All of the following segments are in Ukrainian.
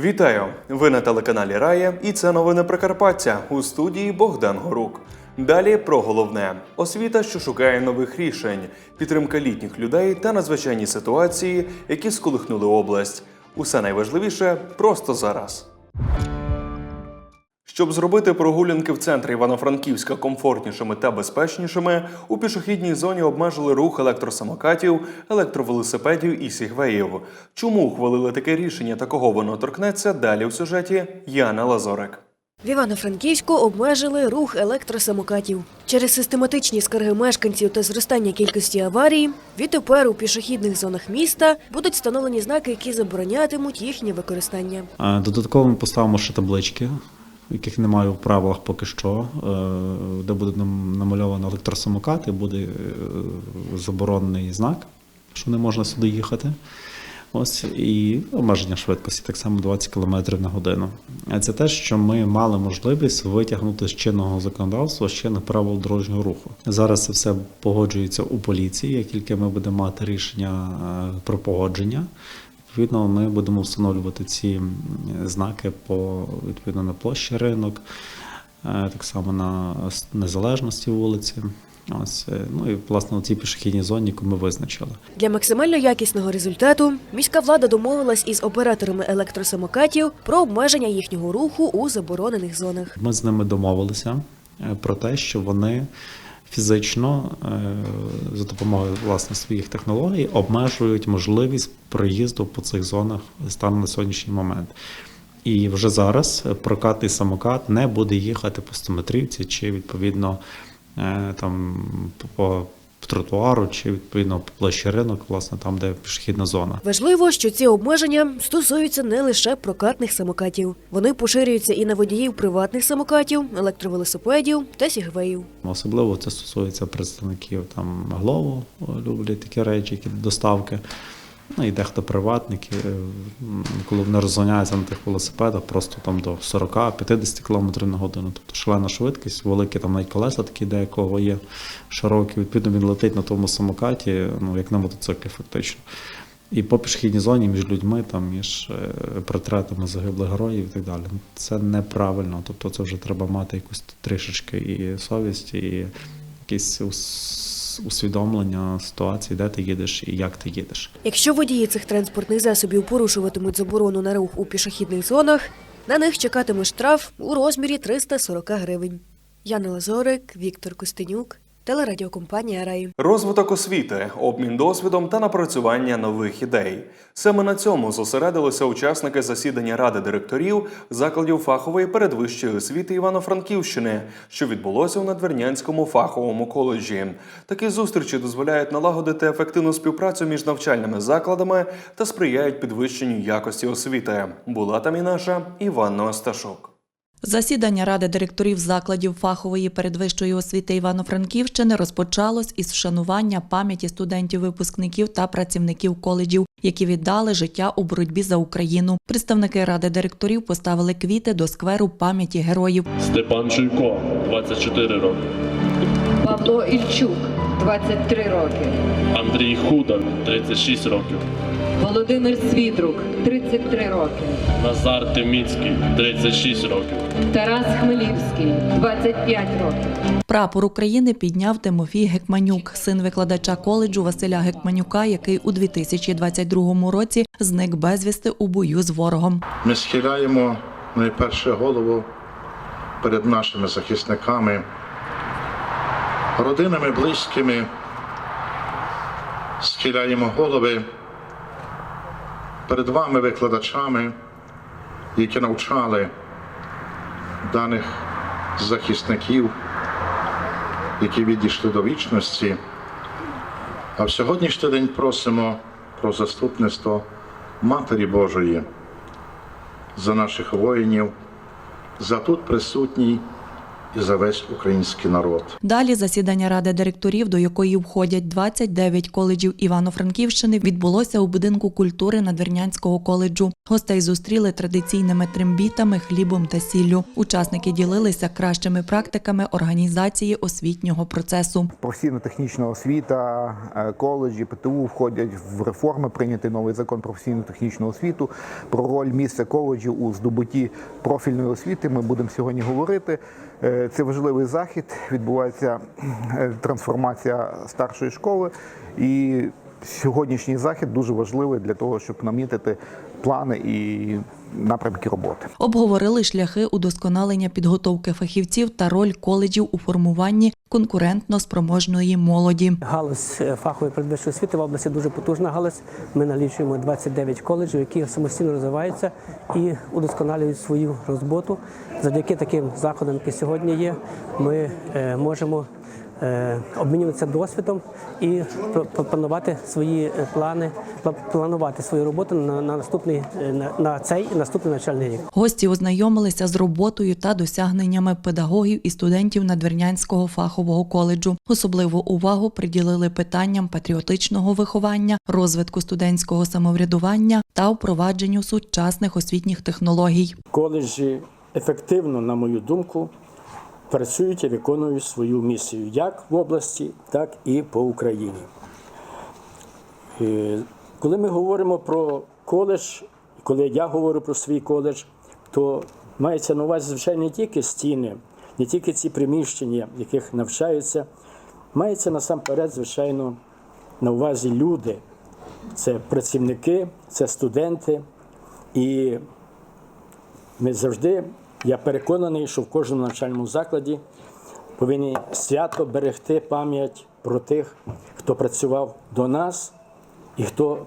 Вітаю! Ви на телеканалі Рая, і це новини Прикарпаття у студії Богдан Горук. Далі про головне: освіта, що шукає нових рішень, підтримка літніх людей та надзвичайні ситуації, які сколихнули область. Усе найважливіше просто зараз. Щоб зробити прогулянки в центрі Івано-Франківська комфортнішими та безпечнішими, у пішохідній зоні обмежили рух електросамокатів, електровелосипедів і сігвеїв. Чому ухвалили таке рішення та кого воно торкнеться? Далі в сюжеті Яна Лазорик. В Івано-Франківську обмежили рух електросамокатів. Через систематичні скарги мешканців та зростання кількості аварій, відтепер у пішохідних зонах міста будуть встановлені знаки, які заборонятимуть їхнє використання. Е, Додатково ми поставимо ще таблички, яких немає в правилах поки що, е, де буде нам- намальовано електросамокат і буде е, заборонений знак, що не можна сюди їхати. Ось і обмеження швидкості, так само 20 км на годину. Це те, що ми мали можливість витягнути з чинного законодавства, з чинних правил дорожнього руху. Зараз це все погоджується у поліції. Як тільки ми будемо мати рішення е, про погодження, Відповідно, ми будемо встановлювати ці знаки по відповідно на площі ринок, е, так само на незалежності вулиці. Ось е, ну і власне у цій пішохідній зоні, яку ми визначили. Для максимально якісного результату міська влада домовилась із операторами електросамокатів про обмеження їхнього руху у заборонених зонах. Ми з ними домовилися е, про те, що вони фізично е, за допомогою власне своїх технологій обмежують можливість проїзду по цих зонах станом на сьогоднішній момент. І вже зараз прокатний самокат не буде їхати по стометрівці чи відповідно е, там по по тротуару, чи відповідно по площі ринок, власне, там, де пішохідна зона. Важливо, що ці обмеження стосуються не лише прокатних самокатів. Вони поширюються і на водіїв приватних самокатів, електровелосипедів та сігвеїв. Особливо це стосується представників там Глову, люблять такі речі, які доставки. Ну і дехто приватники, е, коли вони розганяються на тих велосипедах, просто там до 40-50 км на годину. Тобто шалена швидкість, великі там навіть колеса такі деякого є широкі. Відповідно, він летить на тому самокаті, ну як на мотоциклі, фактично. І по пішохідній зоні між людьми, там, між е, портретами загиблих героїв і так далі. Це неправильно. Тобто це вже треба мати якусь трішечки і совість, і якесь ус- усвідомлення ситуації, де ти їдеш і як ти їдеш. Якщо водії цих транспортних засобів порушуватимуть заборону на рух у пішохідних зонах, на них чекатиме штраф у розмірі 340 гривень. Яна Лазорик, Віктор Костенюк, телерадіокомпанія Рай. Розвиток освіти, обмін досвідом та напрацювання нових ідей. Саме на цьому зосередилися учасники засідання ради директорів закладів фахової передвищої освіти Івано-Франківщини, що відбулося у Надвірнянському фаховому коледжі. Такі зустрічі дозволяють налагодити ефективну співпрацю між навчальними закладами та сприяють підвищенню якості освіти. Була там і наша Іванна Осташук. Засідання ради директорів закладів фахової передвищої освіти Івано-Франківщини розпочалось із вшанування пам'яті студентів-випускників та працівників коледжів, які віддали життя у боротьбі за Україну. Представники ради директорів поставили квіти до скверу пам'яті героїв. Степан Чуйко, 24 роки. Павло Ільчук, 23 роки. Андрій Худак, 36 років. Володимир Свідрук, 33 роки. Назар Тиміцький, 36 років. Тарас Хмелівський, 25 років. Прапор України підняв Тимофій Гекманюк, син викладача коледжу Василя Гекманюка, який у 2022 році зник безвісти у бою з ворогом. Ми схиляємо найперше голову перед нашими захисниками, родинами, близькими, схиляємо голови перед вами, викладачами, які навчали даних захисників, які відійшли до вічності. А в сьогоднішній день просимо про заступництво Матері Божої за наших воїнів, за тут присутній і за весь український народ. Далі засідання ради директорів, до якої входять 29 коледжів Івано-Франківщини, відбулося у будинку культури Надвірнянського коледжу. Гостей зустріли традиційними трембітами, хлібом та сіллю. Учасники ділилися кращими практиками організації освітнього процесу. Професійно-технічна освіта, е, коледжі, ПТУ входять в реформи. Прийнятий новий закон про професійно-технічну освіту. Про роль місця коледжів у здобутті профільної освіти. Ми будемо сьогодні говорити. Е, Це важливий захід. Відбувається е, трансформація старшої школи. І сьогоднішній захід дуже важливий для того, щоб намітити плани і напрямки роботи. Обговорили шляхи удосконалення підготовки фахівців та роль коледжів у формуванні конкурентно спроможної молоді. Галузь е, фахової передвищої освіти в області дуже потужна галузь. Ми налічуємо 29 коледжів, які самостійно розвиваються і удосконалюють свою роботу. Завдяки таким заходам, які сьогодні є, ми е, можемо обмінюватися досвідом і пропонувати свої е, плани, пла- планувати свою роботу на, на наступний е, на, на цей і наступний навчальний рік. Гості ознайомилися з роботою та досягненнями педагогів і студентів Надвірнянського фахового коледжу. Особливу увагу приділили питанням патріотичного виховання, розвитку студентського самоврядування та впровадженню сучасних освітніх технологій. коледжі ефективно, на мою думку, працюють і виконують свою місію як в області, так і по Україні. Е, Коли ми говоримо про коледж, коли я говорю про свій коледж, то мається на увазі, звичайно, не тільки стіни, не тільки ці приміщення, в яких навчаються, мається насамперед, звичайно, на увазі люди. Це працівники, це студенти. І ми завжди, я переконаний, що в кожному навчальному закладі повинні свято берегти пам'ять про тих, хто працював до нас і хто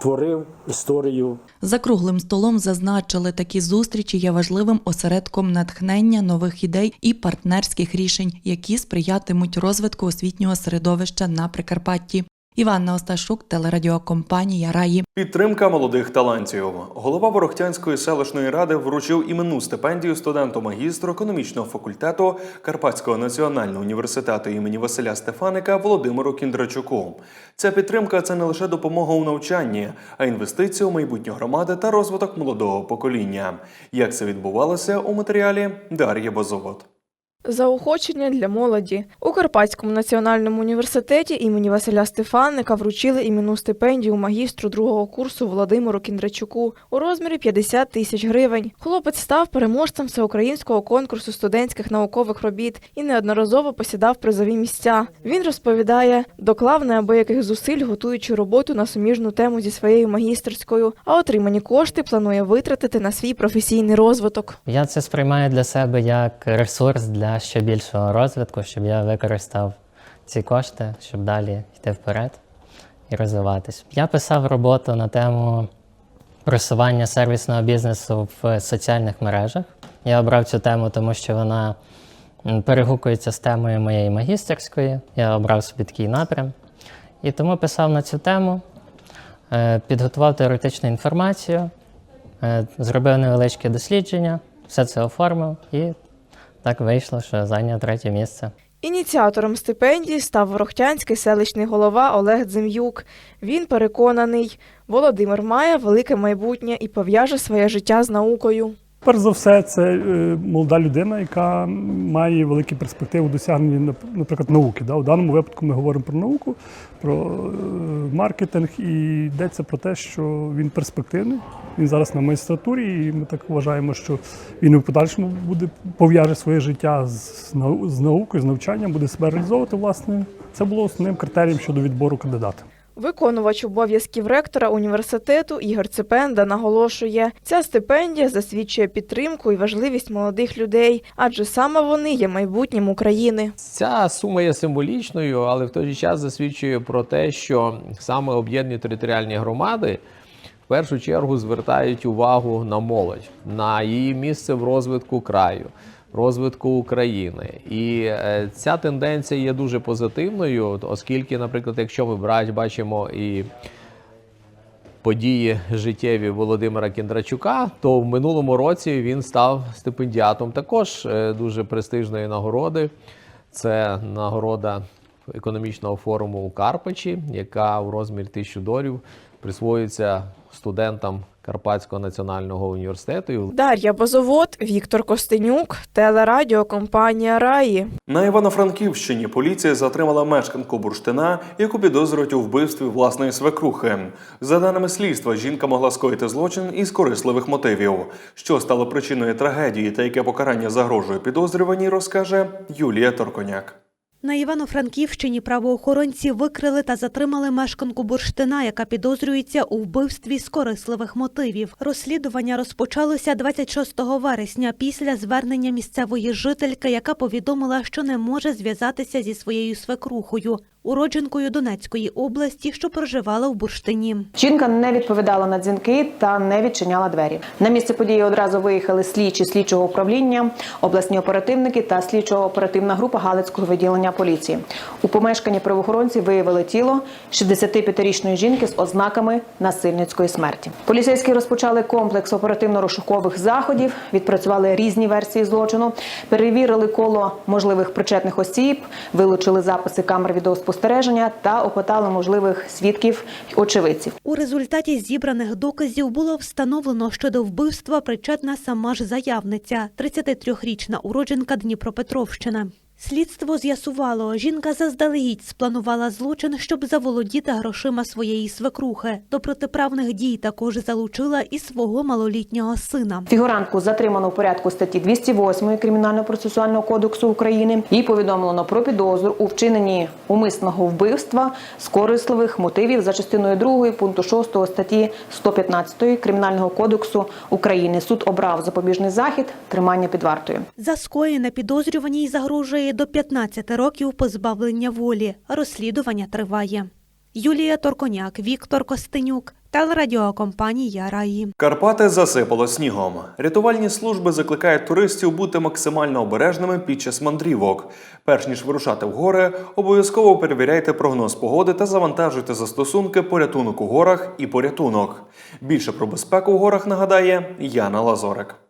творив історію За круглим столом зазначили, такі зустрічі є важливим осередком натхнення нових ідей і партнерських рішень, які сприятимуть розвитку освітнього середовища на Прикарпатті. Іванна Осташук, телерадіокомпанія Раї. Підтримка молодих талантів. Голова Ворохтянської селищної ради вручив іменну стипендію студенту магістру економічного факультету Карпатського національного університету імені Василя Стефаника Володимиру Кіндрачуку. Ця підтримка це не лише допомога у навчанні, а інвестиція у майбутнє громади та розвиток молодого покоління. Як це відбувалося у матеріалі Дар'я Базовод. Заохочення для молоді у Карпатському національному університеті імені Василя Стефаника вручили іменну стипендію магістру другого курсу Володимиру Кіндрачуку у розмірі 50 тисяч гривень. Хлопець став переможцем всеукраїнського конкурсу студентських наукових робіт і неодноразово посідав призові місця. Він розповідає, доклав неабияких зусиль, готуючи роботу на суміжну тему зі своєю магістерською, а отримані кошти планує витратити на свій професійний розвиток. Я це сприймаю для себе як ресурс для ще більшого розвитку, щоб я використав ці кошти, щоб далі йти вперед і розвиватись. Я писав роботу на тему просування сервісного бізнесу в соціальних мережах. Я обрав цю тему, тому що вона перегукується з темою моєї магістерської. Я обрав собі такий напрям. І тому писав на цю тему, е, підготував теоретичну інформацію, Е, Зробив невеличке дослідження, все це оформив і так вийшло, що зайняв третє місце. Ініціатором стипендії став ворохтянський селищний голова Олег Дзим'юк. Він переконаний, Володимир має велике майбутнє і пов'яже своє життя з наукою. Перш за все, це е, молода людина, яка має великі перспективи досягнення, нап- наприклад, науки. У даному випадку ми говоримо про науку, про е, маркетинг, і йдеться про те, що він перспективний. Він зараз на магістратурі, і ми так вважаємо, що він в подальшому буде пов'яже своє життя з наукою, з навчанням, буде себе реалізовувати. Власне, це було основним критерієм щодо відбору кандидата. Виконувач обов'язків ректора університету Ігор Цепенда наголошує, ця стипендія засвідчує підтримку і важливість молодих людей, адже саме вони є майбутнім України. Ця сума є символічною, але в той же час засвідчує про те, що саме об'єднані територіальні громади в першу чергу звертають увагу на молодь, на її місце в розвитку краю, розвитку України. І е, ця тенденція є дуже позитивною, оскільки, наприклад, якщо ми брать, бачимо і події життєві Володимира Кіндрачука, то в минулому році він став стипендіатом також е, дуже престижної нагороди. Це нагорода економічного форуму у Карпачі, яка в розмірі тисячу доларів присвоюється студентам Карпатського національного університету. Дар'я Бозовод, Віктор Костенюк, телерадіокомпанія Раї. На Івано-Франківщині поліція затримала мешканку бурштина, яку підозрюють у вбивстві власної свекрухи. За даними слідства, жінка могла скоїти злочин із корисливих мотивів. Що стало причиною трагедії та яке покарання загрожує підозрюваній, розкаже Юлія Торконяк. На Івано-Франківщині правоохоронці викрили та затримали мешканку бурштина, яка підозрюється у вбивстві з корисливих мотивів. Розслідування розпочалося 26 вересня після звернення місцевої жительки, яка повідомила, що не може зв'язатися зі своєю свекрухою, уродженкою Донецької області, що проживала в бурштині. Жінка не відповідала на дзвінки та не відчиняла двері. На місце події одразу виїхали слідчі слідчого управління, обласні оперативники та слідчо-оперативна група Галицького відділення поліції. У помешканні правоохоронці виявили тіло 65-річної жінки з ознаками насильницької смерті. Поліцейські розпочали комплекс оперативно-розшукових заходів, відпрацювали різні версії злочину, перевірили коло можливих причетних осіб, вилучили записи камер відеоспостереження та опитали можливих свідків очевидців. У результаті зібраних доказів було встановлено, що до вбивства причетна сама ж заявниця, 33-річна уродженка Дніпропетровщини. Слідство з'ясувало, жінка заздалегідь спланувала злочин, щоб заволодіти грошима своєї свекрухи. До протиправних дій також залучила і свого малолітнього сина. Фігурантку затримано в порядку статті 208 Кримінально-процесуального кодексу України і повідомлено про підозру у вчиненні умисного вбивства з корисливих мотивів за частиною 2 пункту 6 статті 115 Кримінального кодексу України. Суд обрав запобіжний захід тримання під вартою. За скоєне підозрюваній загрожує до 15 років позбавлення волі. Розслідування триває. Юлія Торконяк, Віктор Костенюк, телерадіокомпанія Раї. Карпати засипало снігом. Рятувальні служби закликають туристів бути максимально обережними під час мандрівок. Перш ніж вирушати в гори, обов'язково перевіряйте прогноз погоди та завантажуйте застосунки порятунок у горах і порятунок. Більше про безпеку в горах нагадає Яна Лазорик.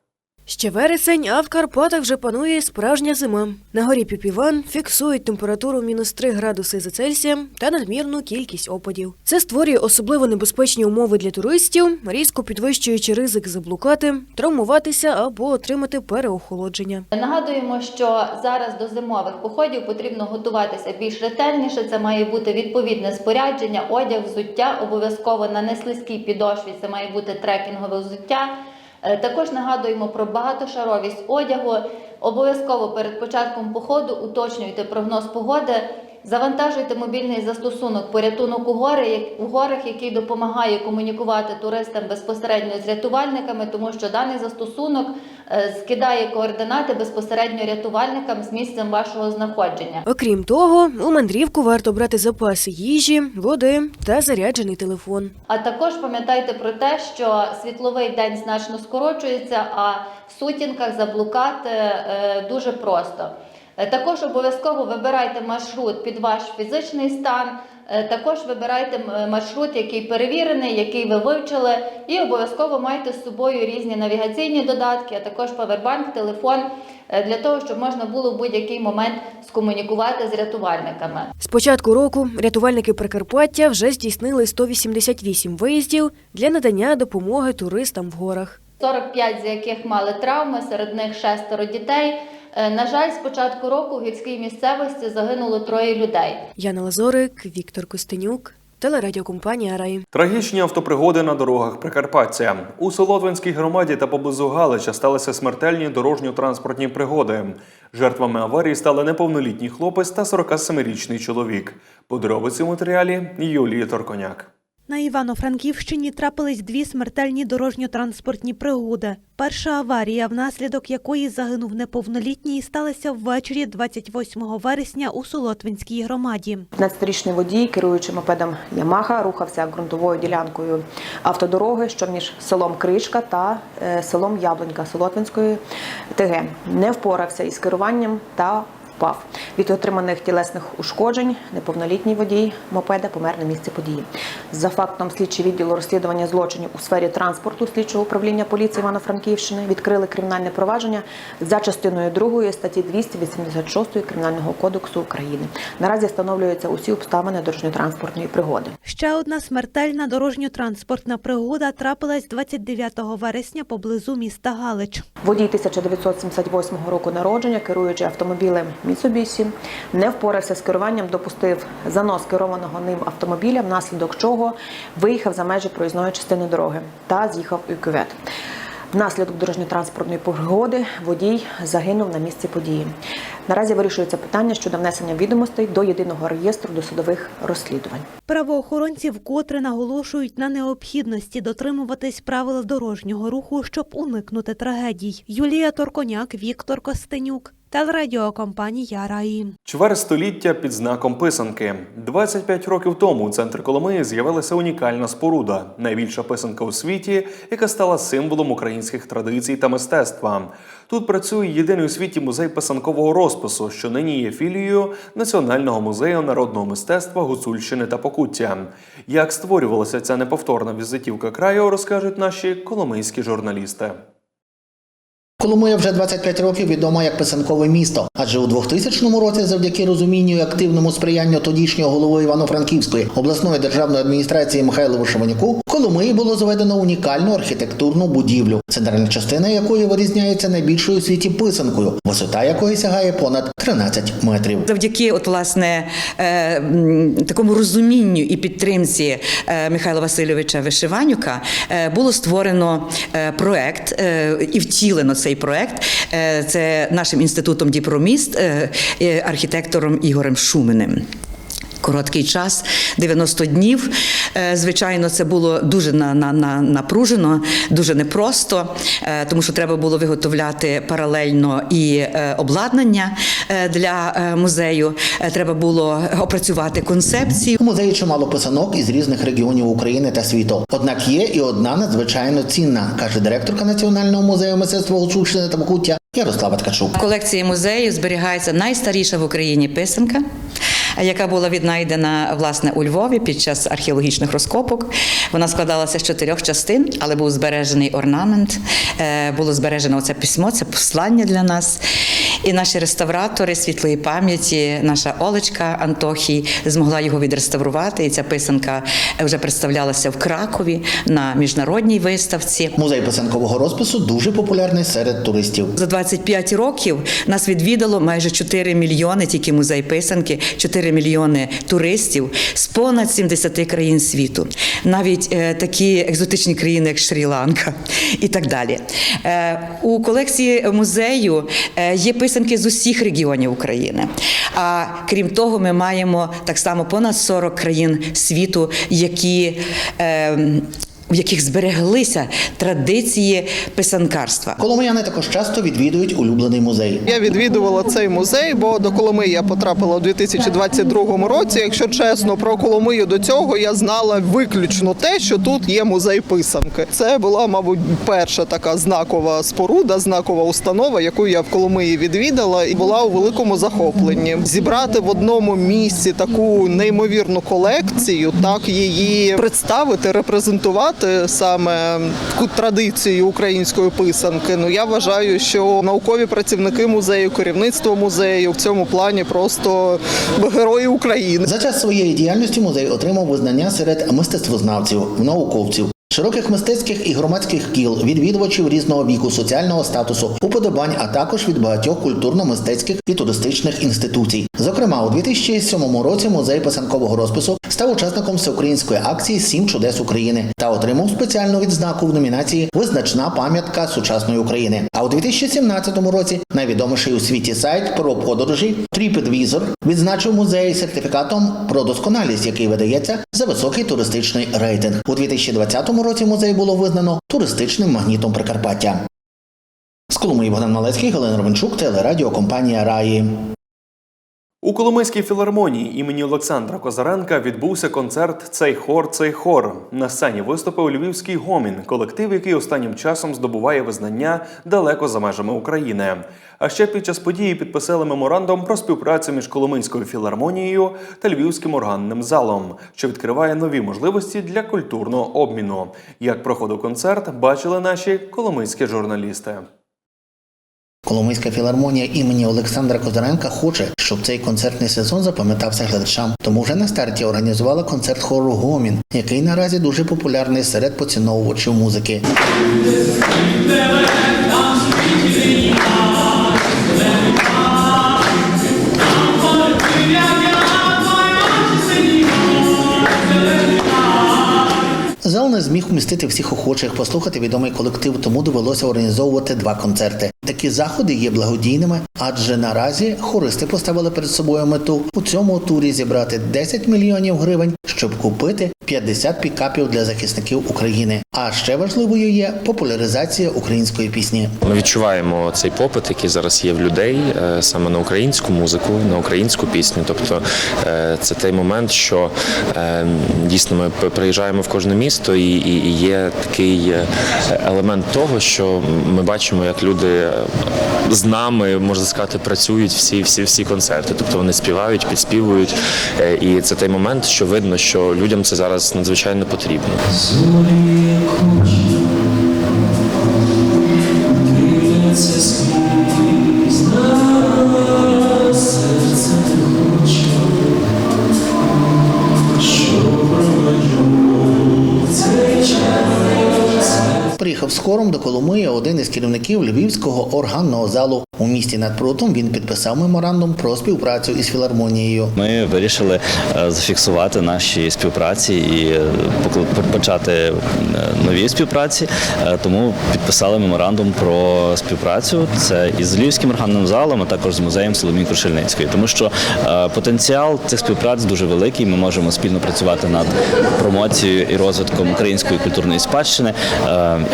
Ще вересень, а в Карпатах вже панує справжня зима. На горі Піпіван фіксують температуру мінус 3 градуси за Цельсієм та надмірну кількість опадів. Це створює особливо небезпечні умови для туристів, різко підвищуючи ризик заблукати, травмуватися або отримати переохолодження. Нагадуємо, що зараз до зимових походів потрібно готуватися більш ретельніше. Це має бути відповідне спорядження, одяг, взуття, обов'язково на неслизькій підошві. Це має бути трекінгове взуття. Е, Також нагадуємо про багатошаровість одягу. Обов'язково перед початком походу уточнюйте прогноз погоди. Завантажуйте мобільний застосунок порятунок у гори у горах, який допомагає комунікувати туристам безпосередньо з рятувальниками, тому що даний застосунок е, скидає координати безпосередньо рятувальникам з місцем вашого знаходження. Окрім того, у мандрівку варто брати запаси їжі, води та заряджений телефон. А також пам'ятайте про те, що світловий день значно скорочується, а в сутінках заблукати е, дуже просто. Е, Також обов'язково вибирайте маршрут під ваш фізичний стан. Е, Також вибирайте маршрут, який перевірений, який ви вивчили, і обов'язково майте з собою різні навігаційні додатки, а також павербанк, телефон е, для того, щоб можна було в будь-який момент скомунікувати з рятувальниками. З початку року рятувальники Прикарпаття вже здійснили 188 виїздів для надання допомоги туристам в горах. 45 з яких мали травми, серед них шестеро дітей. Е, На жаль, з початку року в гірській місцевості загинуло троє людей. Яна Лазорик, Віктор Костенюк, телерадіокомпанія Раї. Трагічні автопригоди на дорогах Прикарпаття. У Солотвинській громаді та поблизу Галича сталися смертельні дорожньо-транспортні пригоди. Жертвами аварії стали неповнолітній хлопець та 47-річний чоловік. Подробиці в матеріалі Юлії Торконяк. На Івано-Франківщині трапились дві смертельні дорожньо-транспортні пригоди. Перша аварія, внаслідок якої загинув неповнолітній, сталася ввечері 28 вересня у Солотвинській громаді. 15-річний водій, керуючи мопедом Ямаха, рухався ґрунтовою ділянкою автодороги, що між селом Кришка та е, селом Яблонька Солотвинської ТГ. Не впорався із керуванням та впав. Від отриманих тілесних ушкоджень неповнолітній водій мопеда помер на місці події. За фактом слідчі відділу розслідування злочинів у сфері транспорту слідчого управління поліції Івано-Франківщини відкрили кримінальне провадження за частиною 2 статті 286 Кримінального кодексу України. Наразі встановлюються усі обставини дорожньо-транспортної пригоди. Ще одна смертельна дорожньо-транспортна пригода трапилась 29 вересня поблизу міста Галич. Водій 1978 року народження, керуючи автомобілем Mitsubishi, не впорався з керуванням, допустив занос керованого ним автомобіля, внаслідок чого виїхав за межі проїзної частини дороги та з'їхав у кювет. Внаслідок дорожньо-транспортної пригоди водій загинув на місці події. Наразі вирішується питання щодо внесення відомостей до єдиного реєстру досудових розслідувань. Правоохоронці вкотре наголошують на необхідності дотримуватись правил дорожнього руху, щоб уникнути трагедій. Юлія Торконяк, Віктор Костенюк, телерадіокомпанія Раї. Чверть століття під знаком писанки. 25 років тому у центрі Коломиї з'явилася унікальна споруда, найбільша писанка у світі, яка стала символом українських традицій та мистецтва. Тут працює єдиний у світі музей писанкового розпису, що нині є філією Національного музею народного мистецтва Гуцульщини та Покуття. Як створювалася ця неповторна візитівка краю, розкажуть наші коломийські журналісти. Коломия вже 25 років відома як писанкове місто, адже у 2000 році, завдяки розумінню і активному сприянню тодішнього голови Івано-Франківської обласної державної адміністрації Михайлу Вишиванюку, Коломиї було зведено унікальну архітектурну будівлю, центральна частина якої вирізняється найбільшою у світі писанкою, висота якої сягає понад 13 метрів. Завдяки от, власне, е, такому розумінню і підтримці е, Михайла Васильовича Вишиванюка е, було створено проект і втілено цей проект. Е, Це нашим інститутом Діпроміст, е, е, архітектором Ігорем Шуминим. Короткий час, 90 днів. Е, Звичайно, це було дуже на, на, на, напружено, дуже непросто, е, тому що треба було виготовляти паралельно і е, обладнання для музею. Треба було опрацювати концепцію. У музеї чимало писанок із різних регіонів України та світу. Однак є і одна надзвичайно цінна, каже директорка Національного музею мистецтва Гуцульщини та Покуття Ярослава Ткачук. В колекції музею зберігається найстаріша в Україні писанка, яка була віднайдена власне у Львові під час археологічних розкопок. Вона складалася з чотирьох частин, але був збережений орнамент, е, було збережено це письмо, це послання для нас. І наші реставратори світлої пам'яті, наша Олечка Антохій, змогла його відреставрувати. І ця писанка вже представлялася в Кракові на міжнародній виставці. Музей писанкового розпису дуже популярний серед туристів. За 25 років нас відвідало майже 4 мільйони, тільки музей писанки, 4 мільйони туристів з понад 70 країн світу, навіть е, такі екзотичні країни, як Шрі-Ланка і так далі. Е, у колекції музею е, є писанки з усіх регіонів України. А крім того, ми маємо так само понад 40 країн світу, які е, в яких збереглися традиції писанкарства. Коломияни також часто відвідують улюблений музей. Я відвідувала цей музей, бо до Коломиї я потрапила у 2022 році. Якщо чесно, про Коломию до цього я знала виключно те, що тут є музей писанки. Це була, мабуть, перша така знакова споруда, знакова установа, яку я в Коломиї відвідала, і була у великому захопленні. Зібрати в одному місці таку неймовірну колекцію, так її представити, репрезентувати саме таку традицію української писанки. Ну я вважаю, що наукові працівники музею, керівництво музею в цьому плані просто герої України. За час своєї діяльності музей отримав визнання серед мистецтвознавців, науковців. Широких мистецьких і громадських кіл, відвідувачів різного віку, соціального статусу, уподобань, а також від багатьох культурно-мистецьких і туристичних інституцій. Зокрема, у 2007 році музей писанкового розпису став учасником всеукраїнської акції Сім чудес України та отримав спеціальну відзнаку в номінації Визначна пам'ятка сучасної України. А у 2017 році найвідоміший у світі сайт про подорожі TripAdvisor відзначив музей сертифікатом про досконалість, який видається за високий туристичний рейтинг. У 2020 році музей було визнано туристичним магнітом Прикарпаття. З Коломиї Богдан Малецький, Галина Ровенчук, телерадіокомпанія Раї. У Коломийській філармонії імені Олександра Козаренка відбувся концерт Цей хор, цей хор. На сцені виступив львівський гомін, колектив, який останнім часом здобуває визнання далеко за межами України. А ще під час події підписали меморандум про співпрацю між Коломийською філармонією та Львівським органним залом, що відкриває нові можливості для культурного обміну. Як проходив концерт, бачили наші коломийські журналісти. Коломийська філармонія імені Олександра Козаренка хоче, щоб цей концертний сезон запам'ятався глядачам. Тому вже на старті організувала концерт хору Гомін, який наразі дуже популярний серед поціновувачів музики. Не зміг вмістити всіх охочих послухати відомий колектив, тому довелося організовувати два концерти. Такі заходи є благодійними, адже наразі хористи поставили перед собою мету у цьому турі зібрати 10 мільйонів гривень, щоб купити 50 пікапів для захисників України. А ще важливою є популяризація української пісні. Ми відчуваємо цей попит, який зараз є в людей е, саме на українську музику, на українську пісню. Тобто е, це той момент, що е, дійсно ми приїжджаємо в кожне місто, і, і, є такий е, елемент того, що ми бачимо, як люди е, з нами можна сказати працюють всі, всі, всі концерти. Тобто вони співають, підспівують, е, і це той момент, що видно, що людям це зараз надзвичайно потрібно. Один із керівників львівського органного залу. У місті над прутом він підписав меморандум про співпрацю із філармонією. Ми вирішили е, зафіксувати наші співпраці і е, почати е, нові співпраці. Тому підписали меморандум про співпрацю. Це із Львівським органним залом, а також з музеєм Соломії Крушельницької. Тому що потенціал цих співпраць дуже великий. Ми можемо спільно працювати над промоцією і розвитком української культурної спадщини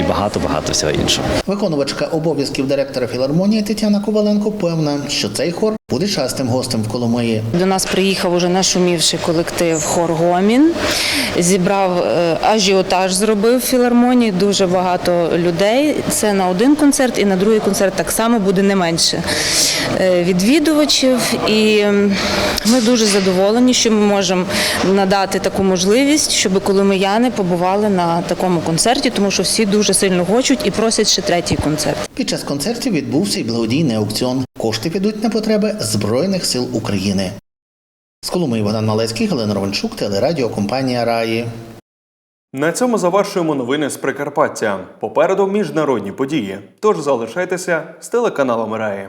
і багато багато всього іншого. Виконувачка обов'язків директора філармонії Тетяна Коваленко певна, що цей хор буде частим гостем в Коломиї. До нас приїхав уже нашумівший колектив Хор Гомін. Зібрав е, ажіотаж, зробив в філармонії. Дуже багато людей. Це на один концерт, і на другий концерт так само буде не менше е, відвідувачів. І ми дуже задоволені, що ми можемо надати таку можливість, щоб коломияни побували на такому концерті, тому що всі дуже сильно хочуть і просять ще третій концерт. Під час концертів відбувся й благодійний аукціон. Кошти підуть на потреби Збройних сил України. З Коломиї Богдан Малецький, Галина Ровенчук, телерадіокомпанія Раї. На цьому завершуємо новини з Прикарпаття. Попереду міжнародні події. Тож залишайтеся з телеканалом Раї.